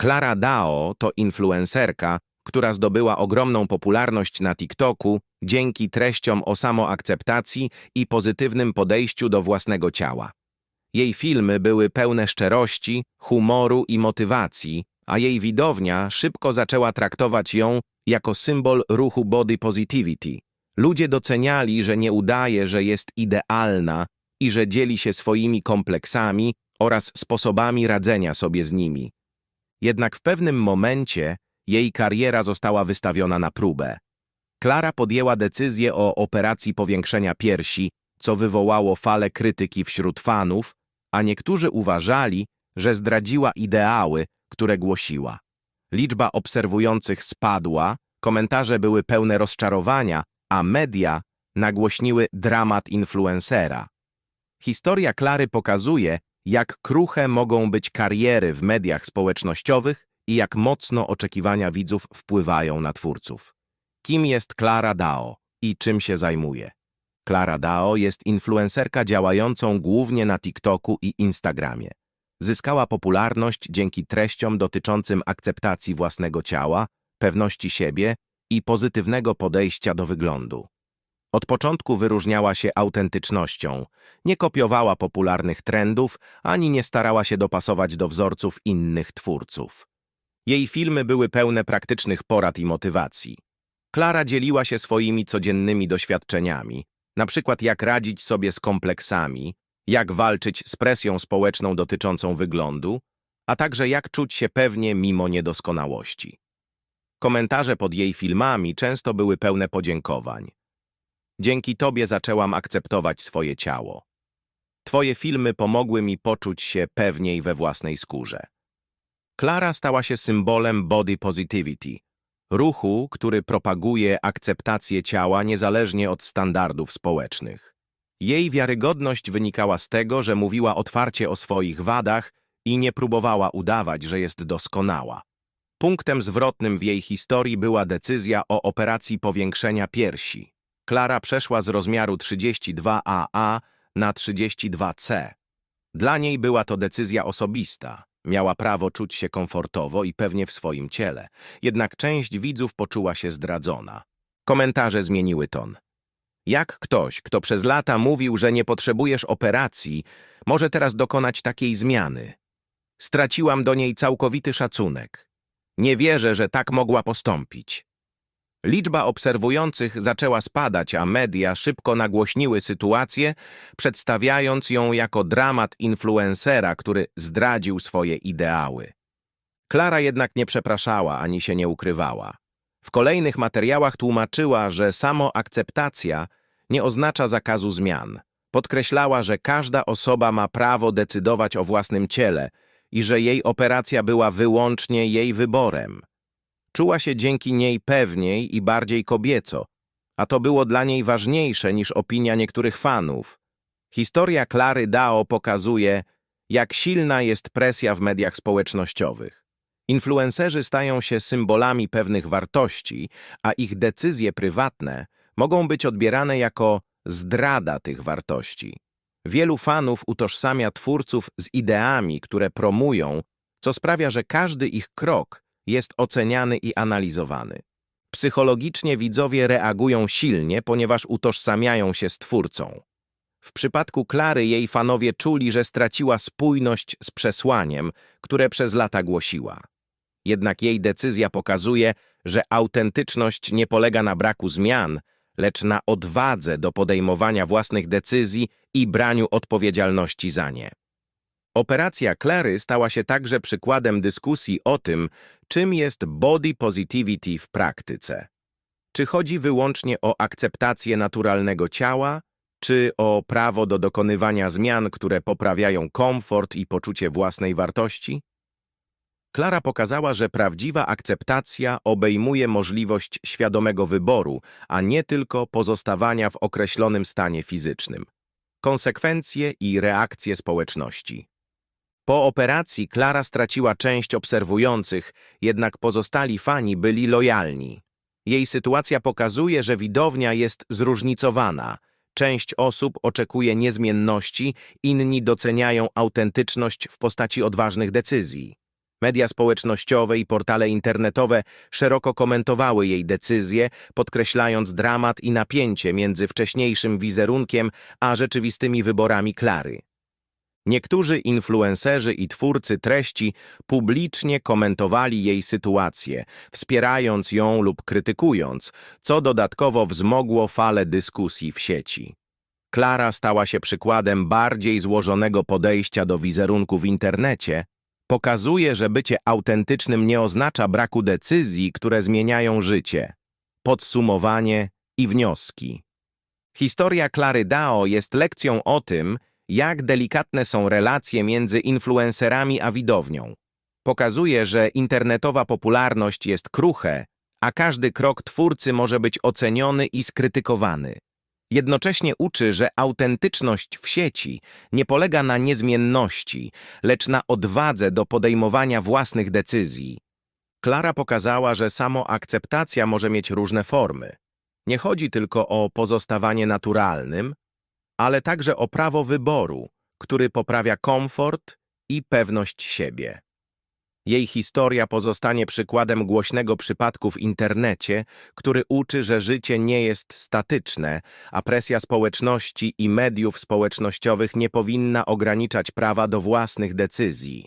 Clara Dao to influencerka, która zdobyła ogromną popularność na TikToku dzięki treściom o samoakceptacji i pozytywnym podejściu do własnego ciała. Jej filmy były pełne szczerości, humoru i motywacji, a jej widownia szybko zaczęła traktować ją jako symbol ruchu body positivity. Ludzie doceniali, że nie udaje, że jest idealna i że dzieli się swoimi kompleksami oraz sposobami radzenia sobie z nimi. Jednak w pewnym momencie jej kariera została wystawiona na próbę. Klara podjęła decyzję o operacji powiększenia piersi, co wywołało falę krytyki wśród fanów, a niektórzy uważali, że zdradziła ideały, które głosiła. Liczba obserwujących spadła, komentarze były pełne rozczarowania, a media nagłośniły dramat influencera. Historia Klary pokazuje, jak kruche mogą być kariery w mediach społecznościowych i jak mocno oczekiwania widzów wpływają na twórców. Kim jest Klara Dao i czym się zajmuje? Klara Dao jest influencerka działającą głównie na TikToku i Instagramie. Zyskała popularność dzięki treściom dotyczącym akceptacji własnego ciała, pewności siebie i pozytywnego podejścia do wyglądu. Od początku wyróżniała się autentycznością, nie kopiowała popularnych trendów, ani nie starała się dopasować do wzorców innych twórców. Jej filmy były pełne praktycznych porad i motywacji. Klara dzieliła się swoimi codziennymi doświadczeniami, na przykład jak radzić sobie z kompleksami, jak walczyć z presją społeczną dotyczącą wyglądu, a także jak czuć się pewnie mimo niedoskonałości. Komentarze pod jej filmami często były pełne podziękowań. Dzięki tobie zaczęłam akceptować swoje ciało. Twoje filmy pomogły mi poczuć się pewniej we własnej skórze. Klara stała się symbolem body positivity, ruchu, który propaguje akceptację ciała niezależnie od standardów społecznych. Jej wiarygodność wynikała z tego, że mówiła otwarcie o swoich wadach i nie próbowała udawać, że jest doskonała. Punktem zwrotnym w jej historii była decyzja o operacji powiększenia piersi. Klara przeszła z rozmiaru 32AA na 32C. Dla niej była to decyzja osobista. Miała prawo czuć się komfortowo i pewnie w swoim ciele. Jednak część widzów poczuła się zdradzona. Komentarze zmieniły ton. Jak ktoś, kto przez lata mówił, że nie potrzebujesz operacji, może teraz dokonać takiej zmiany? Straciłam do niej całkowity szacunek. Nie wierzę, że tak mogła postąpić. Liczba obserwujących zaczęła spadać, a media szybko nagłośniły sytuację, przedstawiając ją jako dramat influencera, który zdradził swoje ideały. Klara jednak nie przepraszała ani się nie ukrywała. W kolejnych materiałach tłumaczyła, że samoakceptacja nie oznacza zakazu zmian. Podkreślała, że każda osoba ma prawo decydować o własnym ciele i że jej operacja była wyłącznie jej wyborem. Czuła się dzięki niej pewniej i bardziej kobieco, a to było dla niej ważniejsze niż opinia niektórych fanów. Historia Klary Dao pokazuje, jak silna jest presja w mediach społecznościowych. Influencerzy stają się symbolami pewnych wartości, a ich decyzje prywatne mogą być odbierane jako zdrada tych wartości. Wielu fanów utożsamia twórców z ideami, które promują, co sprawia, że każdy ich krok jest oceniany i analizowany. Psychologicznie widzowie reagują silnie, ponieważ utożsamiają się z twórcą. W przypadku Klary jej fanowie czuli, że straciła spójność z przesłaniem, które przez lata głosiła. Jednak jej decyzja pokazuje, że autentyczność nie polega na braku zmian, lecz na odwadze do podejmowania własnych decyzji i braniu odpowiedzialności za nie. Operacja Clary stała się także przykładem dyskusji o tym, czym jest body positivity w praktyce. Czy chodzi wyłącznie o akceptację naturalnego ciała, czy o prawo do dokonywania zmian, które poprawiają komfort i poczucie własnej wartości? Klara pokazała, że prawdziwa akceptacja obejmuje możliwość świadomego wyboru, a nie tylko pozostawania w określonym stanie fizycznym. Konsekwencje i reakcje społeczności. Po operacji Klara straciła część obserwujących, jednak pozostali fani byli lojalni. Jej sytuacja pokazuje, że widownia jest zróżnicowana. Część osób oczekuje niezmienności, inni doceniają autentyczność w postaci odważnych decyzji. Media społecznościowe i portale internetowe szeroko komentowały jej decyzje, podkreślając dramat i napięcie między wcześniejszym wizerunkiem a rzeczywistymi wyborami Klary. Niektórzy influencerzy i twórcy treści publicznie komentowali jej sytuację, wspierając ją lub krytykując, co dodatkowo wzmogło falę dyskusji w sieci. Klara stała się przykładem bardziej złożonego podejścia do wizerunku w internecie, pokazuje, że bycie autentycznym nie oznacza braku decyzji, które zmieniają życie. Podsumowanie i wnioski. Historia Klary Dao jest lekcją o tym, jak delikatne są relacje między influencerami a widownią. Pokazuje, że internetowa popularność jest kruche, a każdy krok twórcy może być oceniony i skrytykowany. Jednocześnie uczy, że autentyczność w sieci nie polega na niezmienności, lecz na odwadze do podejmowania własnych decyzji. Klara pokazała, że samoakceptacja może mieć różne formy. Nie chodzi tylko o pozostawanie naturalnym, ale także o prawo wyboru, który poprawia komfort i pewność siebie. Jej historia pozostanie przykładem głośnego przypadku w internecie, który uczy, że życie nie jest statyczne, a presja społeczności i mediów społecznościowych nie powinna ograniczać prawa do własnych decyzji.